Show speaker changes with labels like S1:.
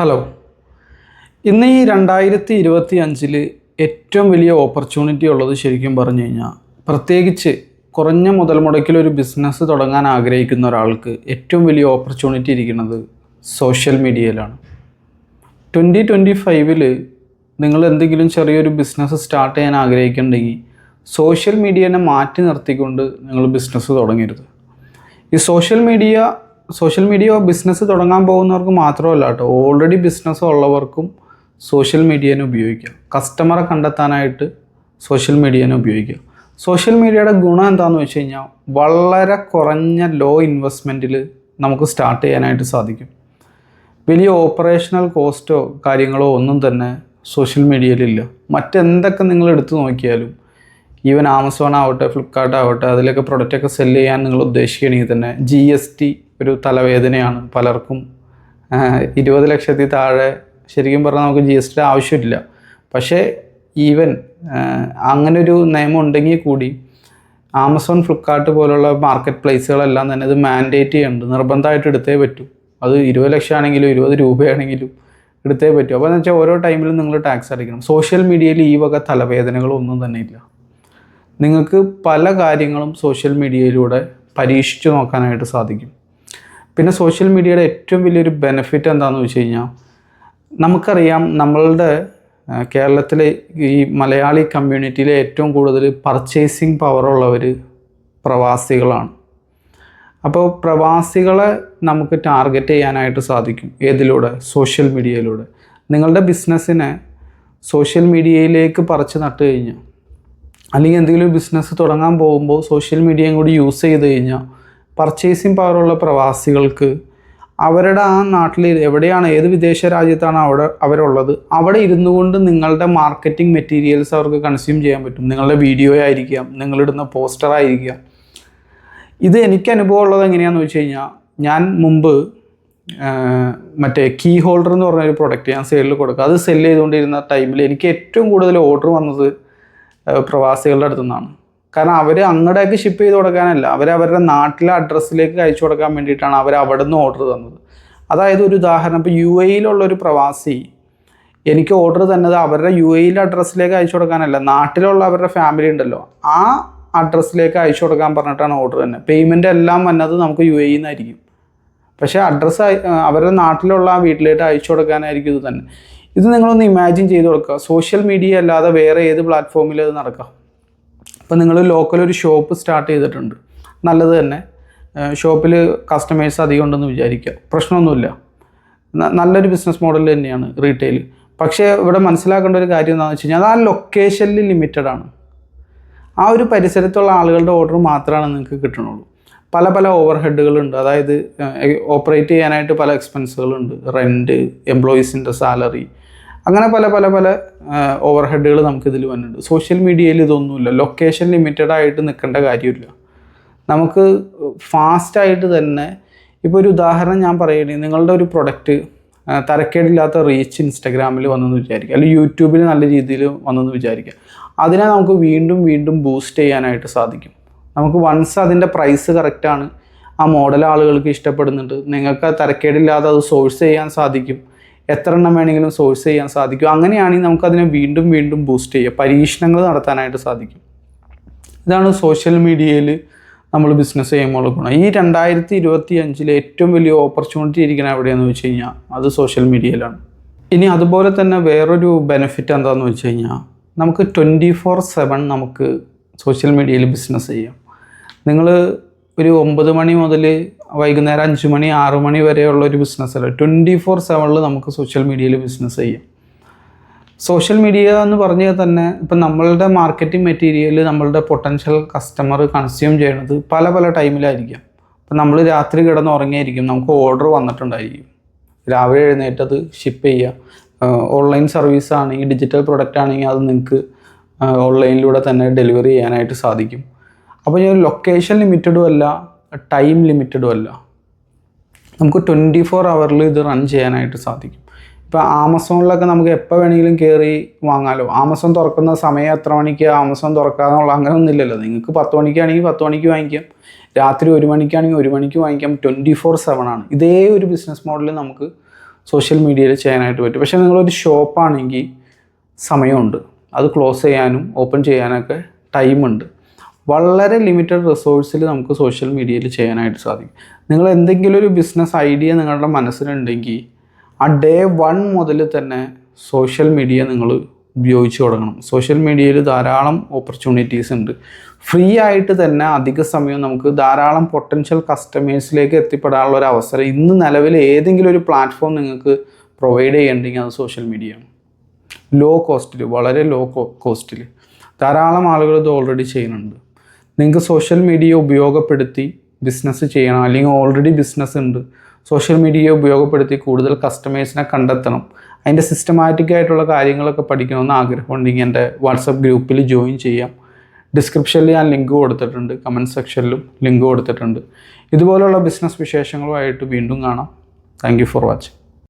S1: Hello. ഇന്ന് ഈ രണ്ടായിരത്തി ഇരുപത്തി അഞ്ചിൽ ഏറ്റവും വലിയ ഓപ്പർച്യൂണിറ്റി ഉള്ളത് ശരിക്കും പറഞ്ഞു കഴിഞ്ഞാൽ പ്രത്യേകിച്ച് കുറഞ്ഞ മുതൽ മുടക്കിൽ ഒരു ബിസിനസ് തുടങ്ങാൻ ആഗ്രഹിക്കുന്ന ഒരാൾക്ക് ഏറ്റവും വലിയ ഓപ്പർച്യൂണിറ്റി ഇരിക്കുന്നത് സോഷ്യൽ മീഡിയയിലാണ് ട്വന്റി ട്വന്റി ഫൈവിൽ നിങ്ങൾ എന്തെങ്കിലും ചെറിയൊരു ബിസിനസ് സ്റ്റാർട്ട് ചെയ്യാൻ ആഗ്രഹിക്കുന്നുണ്ടെങ്കിൽ സോഷ്യൽ മീഡിയനെ മാറ്റി നിർത്തിക്കൊണ്ട് നിങ്ങൾ ബിസിനസ് തുടങ്ങരുത്. ഈ social media social media business തുടങ്ങാൻ പോകുന്നവർക്ക് മാത്രമല്ല കേട്ടോ. ഓൾറെഡി ബിസിനസ് ഉള്ളവർക്കും സോഷ്യൽ മീഡിയനെ ഉപയോഗിക്കാം. കസ്റ്റമറെ കണ്ടെത്താനായിട്ട് സോഷ്യൽ മീഡിയനെ ഉപയോഗിക്കാം. സോഷ്യൽ മീഡിയയുടെ ഗുണം എന്താണെന്ന് വെച്ച് കഴിഞ്ഞാൽ വളരെ കുറഞ്ഞ ലോ ഇൻവെസ്റ്റ്മെന്റിൽ നമുക്ക് സ്റ്റാർട്ട് ചെയ്യാനായിട്ട് സാധിക്കും. വലിയ ഓപ്പറേഷണൽ കോസ്റ്റോ കാര്യങ്ങളോ ഒന്നും തന്നെ സോഷ്യൽ മീഡിയയിലില്ല മറ്റെന്തൊക്കെ നിങ്ങൾ എടുത്തു നോക്കിയാലും ഈവൻ ആമസോൺ ആവട്ടെ ഫ്ലിപ്കാർട്ട് ആവട്ടെ അതിലൊക്കെ പ്രൊഡക്റ്റൊക്കെ സെൽ ചെയ്യാൻ നിങ്ങൾ ഉദ്ദേശിക്കണമെങ്കിൽ തന്നെ ജി എസ് ടി ഒരു തലവേദനയാണ് പലർക്കും. ഇരുപത് ലക്ഷത്തിൽ താഴെ ശരിക്കും പറഞ്ഞാൽ നമുക്ക് ജി എസ് ടി ആവശ്യമില്ല. പക്ഷേ ഈവൻ അങ്ങനൊരു നിയമം ഉണ്ടെങ്കിൽ കൂടി ആമസോൺ ഫ്ലിപ്കാർട്ട് പോലുള്ള മാർക്കറ്റ് പ്ലേസുകളെല്ലാം തന്നെ ഇത് മാൻഡേറ്റ് ചെയ്യുന്നുണ്ട്. നിർബന്ധമായിട്ട് എടുത്തേ പറ്റൂ. അത് ഇരുപത് ലക്ഷം ആണെങ്കിലും ഇരുപത് രൂപയാണെങ്കിലും എടുത്തേ പറ്റൂ. അപ്പോൾ എന്ന് വെച്ചാൽ ഓരോ ടൈമിലും നിങ്ങൾ ടാക്സ് അടയ്ക്കണം. സോഷ്യൽ മീഡിയയിൽ ഈ വക തലവേദനകളൊന്നും തന്നെ ഇല്ല. നിങ്ങൾക്ക് പല കാര്യങ്ങളും സോഷ്യൽ മീഡിയയിലൂടെ പരീക്ഷിച്ചു നോക്കാനായിട്ട് സാധിക്കും. പിന്നെ സോഷ്യൽ മീഡിയയുടെ ഏറ്റവും വലിയൊരു ബെനിഫിറ്റ് എന്താണെന്ന് വെച്ച് കഴിഞ്ഞാൽ നമുക്കറിയാം നമ്മളുടെ കേരളത്തിലെ ഈ മലയാളി കമ്മ്യൂണിറ്റിയിലെ ഏറ്റവും കൂടുതൽ പർച്ചേസിങ് പവറുള്ളവർ പ്രവാസികളാണ്. അപ്പോൾ പ്രവാസികളെ നമുക്ക് ടാർഗറ്റ് ചെയ്യാനായിട്ട് സാധിക്കും ഏതിലൂടെ? സോഷ്യൽ മീഡിയയിലൂടെ നിങ്ങളുടെ ബിസിനസ്സിനെ സോഷ്യൽ മീഡിയയിലേക്ക് പറിച്ചു നട്ടു കഴിഞ്ഞാൽ അല്ലെങ്കിൽ എന്തെങ്കിലും ബിസിനസ് തുടങ്ങാൻ പോകുമ്പോൾ സോഷ്യൽ മീഡിയയും കൂടി യൂസ് ചെയ്ത് കഴിഞ്ഞാൽ പർച്ചേസിങ് പവറുള്ള പ്രവാസികൾക്ക് അവരുടെ ആ നാട്ടിൽ എവിടെയാണ് ഏത് വിദേശ രാജ്യത്താണ് അവിടെ അവരുള്ളത് അവിടെ ഇരുന്നു കൊണ്ട് നിങ്ങളുടെ മാർക്കറ്റിംഗ് മെറ്റീരിയൽസ് അവർക്ക് കൺസ്യൂം ചെയ്യാൻ പറ്റും. നിങ്ങളുടെ വീഡിയോ ആയിരിക്കാം നിങ്ങളിടുന്ന പോസ്റ്റർ ആയിരിക്കാം. ഇത് എനിക്ക് അനുഭവം ഉള്ളത് എങ്ങനെയാണെന്ന് വെച്ച് കഴിഞ്ഞാൽ ഞാൻ മുമ്പ് മറ്റേ കീ ഹോൾഡർ എന്ന് പറഞ്ഞൊരു പ്രൊഡക്റ്റ് ഞാൻ സെയിലിൽ കൊടുക്കുക. അത് സെൽ ചെയ്തുകൊണ്ടിരുന്ന ടൈമിൽ എനിക്ക് ഏറ്റവും കൂടുതൽ ഓർഡർ വന്നത് പ്രവാസികളുടെ അടുത്തു നിന്നാണ്. കാരണം അവർ അങ്ങടേക്ക് ഷിപ്പ് ചെയ്ത് കൊടുക്കാനല്ല. അവർ അവരുടെ നാട്ടിലെ അഡ്രസ്സിലേക്ക് അയച്ചു കൊടുക്കാൻ വേണ്ടിയിട്ടാണ് അവർ അവിടെ നിന്ന് ഓർഡർ തന്നത്. അതായത് ഒരു ഉദാഹരണം ഇപ്പോൾ യു എയിലുള്ള ഒരു പ്രവാസി എനിക്ക് ഓർഡർ തന്നത് അവരുടെ യു എയിലെ അഡ്രസ്സിലേക്ക് അയച്ചു കൊടുക്കാനല്ല. നാട്ടിലുള്ള അവരുടെ ഫാമിലി ഉണ്ടല്ലോ. ആ അഡ്രസ്സിലേക്ക് അയച്ചു കൊടുക്കാൻ പറഞ്ഞിട്ടാണ് ഓർഡർ തന്നെ പേയ്മെന്റ് എല്ലാം വന്നത് നമുക്ക് യു എയിൽ നിന്നായിരിക്കും. പക്ഷേ അഡ്രസ്സ് അവരുടെ നാട്ടിലുള്ള ആ വീട്ടിലേക്ക് അയച്ചു കൊടുക്കാനായിരിക്കും ഇത് തന്നെ. ഇത് നിങ്ങളൊന്ന് ഇമാജിൻ ചെയ്ത് കൊടുക്കുക. സോഷ്യൽ മീഡിയ അല്ലാതെ വേറെ ഏത് പ്ലാറ്റ്ഫോമിൽ ഇത് നടക്കാം. ഇപ്പം നിങ്ങൾ ലോക്കൽ ഒരു ഷോപ്പ് സ്റ്റാർട്ട് ചെയ്തിട്ടുണ്ട്. നല്ലത് തന്നെ. ഷോപ്പിൽ കസ്റ്റമേഴ്സ് അധികം ഉണ്ടെന്ന് വിചാരിക്കുക. പ്രശ്നമൊന്നുമില്ല. നല്ലൊരു ബിസിനസ് മോഡൽ തന്നെയാണ് റീറ്റെയിൽ പക്ഷേ ഇവിടെ മനസ്സിലാക്കേണ്ട ഒരു കാര്യം എന്താണെന്ന് വെച്ച് കഴിഞ്ഞാൽ അത് ആ ലൊക്കേഷനിൽ ലിമിറ്റഡ് ആണ്. ആ ഒരു പരിസരത്തുള്ള ആളുകളുടെ ഓർഡർ മാത്രമാണ് നിങ്ങൾക്ക് കിട്ടണുള്ളൂ. പല പല ഓവർ ഹെഡുകളുണ്ട് അതായത് ഓപ്പറേറ്റ് ചെയ്യാനായിട്ട് പല എക്സ്പെൻസുകളുണ്ട് റെന്റ് എംപ്ലോയീസിന്റെ സാലറി അങ്ങനെ പല പല പല ഓവർ ഹെഡുകൾ നമുക്ക് ഇതിൽ വന്നിട്ടുണ്ട്. സോഷ്യൽ മീഡിയയിൽ ഇതൊന്നുമില്ല. ലൊക്കേഷൻ ലിമിറ്റഡ് ആയിട്ട് നിൽക്കേണ്ട കാര്യമില്ല. നമുക്ക് ഫാസ്റ്റായിട്ട് തന്നെ ഇപ്പോൾ ഒരു ഉദാഹരണം ഞാൻ പറയുകയാണെങ്കിൽ നിങ്ങളുടെ ഒരു പ്രൊഡക്റ്റ് തരക്കേടില്ലാത്ത റീച്ച് ഇൻസ്റ്റഗ്രാമിൽ വന്നെന്ന് വിചാരിക്കുക. അല്ലെങ്കിൽ യൂട്യൂബിൽ നല്ല രീതിയിൽ വന്നെന്ന് വിചാരിക്കുക. അതിനെ നമുക്ക് വീണ്ടും വീണ്ടും ബൂസ്റ്റ് ചെയ്യാനായിട്ട് സാധിക്കും. നമുക്ക് വൺസ് അതിന്റെ പ്രൈസ് കറക്റ്റാണ് ആ മോഡൽ ആളുകൾക്ക് ഇഷ്ടപ്പെടുന്നുണ്ട്. നിങ്ങൾക്ക് തരക്കേടില്ലാതെ അത് സോഴ്സ് ചെയ്യാൻ സാധിക്കും. എത്ര എണ്ണം വേണമെങ്കിലും സോഴ്സ് ചെയ്യാൻ സാധിക്കും. അങ്ങനെയാണെങ്കിൽ നമുക്കതിനെ വീണ്ടും വീണ്ടും ബൂസ്റ്റ് ചെയ്യുക. പരീക്ഷണങ്ങൾ നടത്താനായിട്ട് സാധിക്കും. ഇതാണ് സോഷ്യൽ മീഡിയയിൽ നമ്മൾ ബിസിനസ് ചെയ്യുമ്പോൾ ഗുണം. ഈ രണ്ടായിരത്തി ഇരുപത്തി അഞ്ചിലെ ഏറ്റവും വലിയ ഓപ്പർച്യൂണിറ്റി ഇരിക്കുന്നത് എവിടെയാണെന്ന് വെച്ച് കഴിഞ്ഞാൽ അത് സോഷ്യൽ മീഡിയയിലാണ് ഇനി അതുപോലെ തന്നെ വേറൊരു ബെനിഫിറ്റ് എന്താണെന്ന് വെച്ച് കഴിഞ്ഞാൽ നമുക്ക് ട്വന്റി ഫോർ സെവൻ നമുക്ക് സോഷ്യൽ മീഡിയയിൽ ബിസിനസ് ചെയ്യാം. നിങ്ങൾ ഒരു ഒമ്പത് മണി മുതൽ വൈകുന്നേരം അഞ്ച് മണി ആറ് മണി വരെയുള്ള ഒരു ബിസിനസ് അല്ല? ട്വന്റി ഫോർ സെവനിൽ നമുക്ക് സോഷ്യൽ മീഡിയയിൽ ബിസിനസ് ചെയ്യാം. സോഷ്യൽ മീഡിയ എന്ന് പറഞ്ഞാൽ തന്നെ ഇപ്പം നമ്മളുടെ മാർക്കറ്റിംഗ് മെറ്റീരിയൽ നമ്മളുടെ പൊട്ടൻഷ്യൽ കസ്റ്റമർ കൺസ്യൂം ചെയ്യണത് പല പല ടൈമിലായിരിക്കാം ഇപ്പം നമ്മൾ രാത്രി കിടന്ന് ഉറങ്ങിയായിരിക്കും നമുക്ക് ഓർഡർ വന്നിട്ടുണ്ടായിരിക്കും. രാവിലെ എഴുന്നേറ്റത് ഷിപ്പ് ചെയ്യുക ഓൺലൈൻ സർവീസ് ആണെങ്കിൽ ഡിജിറ്റൽ പ്രൊഡക്റ്റ് ആണെങ്കിൽ അത് നിങ്ങൾക്ക് ഓൺലൈനിലൂടെ തന്നെ ഡെലിവറി ചെയ്യാനായിട്ട് സാധിക്കും. അപ്പോൾ ഞാൻ ലൊക്കേഷൻ ലിമിറ്റഡും അല്ല ടൈം ലിമിറ്റഡും അല്ല. നമുക്ക് ട്വന്റി ഫോർ അവറിൽ ഇത് റൺ ചെയ്യാനായിട്ട് സാധിക്കും. ഇപ്പോൾ ആമസോണിലൊക്കെ നമുക്ക് എപ്പോൾ വേണമെങ്കിലും കയറി വാങ്ങാമല്ലോ ആമസോൺ തുറക്കുന്ന സമയം എത്ര മണിക്ക് ആമസോൺ തുറക്കാന്നുള്ള അങ്ങനെ ഒന്നുമില്ലല്ലോ നിങ്ങൾക്ക് പത്ത് മണിക്കാണെങ്കിൽ പത്ത് മണിക്ക് വാങ്ങിക്കാം. രാത്രി ഒരു മണിക്കാണെങ്കിൽ ഒരു മണിക്ക് വാങ്ങിക്കാം. ട്വന്റി ഫോർ സെവൻ ആണ്. ഇതേ ഒരു ബിസിനസ് മോഡൽ നമുക്ക് സോഷ്യൽ മീഡിയയിൽ ചെയ്യാനായിട്ട് പറ്റും. പക്ഷേ നിങ്ങളൊരു ഷോപ്പാണെങ്കിൽ സമയമുണ്ട്. അത് ക്ലോസ് ചെയ്യാനും ഓപ്പൺ ചെയ്യാനൊക്കെ ടൈമുണ്ട് വളരെ ലിമിറ്റഡ് റിസോഴ്സിൽ നമുക്ക് സോഷ്യൽ മീഡിയയിൽ ചെയ്യാനായിട്ട് സാധിക്കും. നിങ്ങൾ എന്തെങ്കിലും ഒരു ബിസിനസ് ഐഡിയ നിങ്ങളുടെ മനസ്സിലുണ്ടെങ്കിൽ ആ ഡേ വൺ മുതൽ തന്നെ സോഷ്യൽ മീഡിയ നിങ്ങൾ ഉപയോഗിച്ച് തുടങ്ങണം. സോഷ്യൽ മീഡിയയിൽ ധാരാളം ഓപ്പർച്യൂണിറ്റീസ് ഉണ്ട്. ഫ്രീ ആയിട്ട് തന്നെ അധിക സമയം നമുക്ക് ധാരാളം പൊട്ടൻഷ്യൽ കസ്റ്റമേഴ്സിലേക്ക് എത്തിപ്പെടാനുള്ള ഒരു അവസരം ഇന്ന് നിലവിൽ ഏതെങ്കിലും ഒരു പ്ലാറ്റ്ഫോം നിങ്ങൾക്ക് പ്രൊവൈഡ് ചെയ്യണ്ടെങ്കിൽ അത് സോഷ്യൽ ആണ്. ലോ കോസ്റ്റിൽ വളരെ ലോ. കോസ്റ്റിൽ ധാരാളം ആളുകൾ ഇത് ഓൾറെഡി ചെയ്യുന്നുണ്ട്. നിങ്ങൾക്ക് സോഷ്യൽ മീഡിയ ഉപയോഗപ്പെടുത്തി ബിസിനസ് ചെയ്യണം. അല്ലെങ്കിൽ ഓൾറെഡി ബിസിനസ് ഉണ്ട്. സോഷ്യൽ മീഡിയ ഉപയോഗപ്പെടുത്തി കൂടുതൽ കസ്റ്റമേഴ്സിനെ കണ്ടെത്തണം. അതിന്റെ സിസ്റ്റമാറ്റിക് ആയിട്ടുള്ള കാര്യങ്ങളൊക്കെ പഠിക്കണമെന്ന് ആഗ്രഹമുണ്ടെങ്കിൽ എന്റെ വാട്സപ്പ് ഗ്രൂപ്പിൽ ജോയിൻ ചെയ്യാം. ഡിസ്ക്രിപ്ഷനിൽ ഞാൻ ലിങ്ക് കൊടുത്തിട്ടുണ്ട്. കമന്റ് സെക്ഷനിലും ലിങ്ക് കൊടുത്തിട്ടുണ്ട്. ഇതുപോലുള്ള ബിസിനസ് വിശേഷങ്ങളുമായിട്ട് വീണ്ടും കാണാം. Thank for watching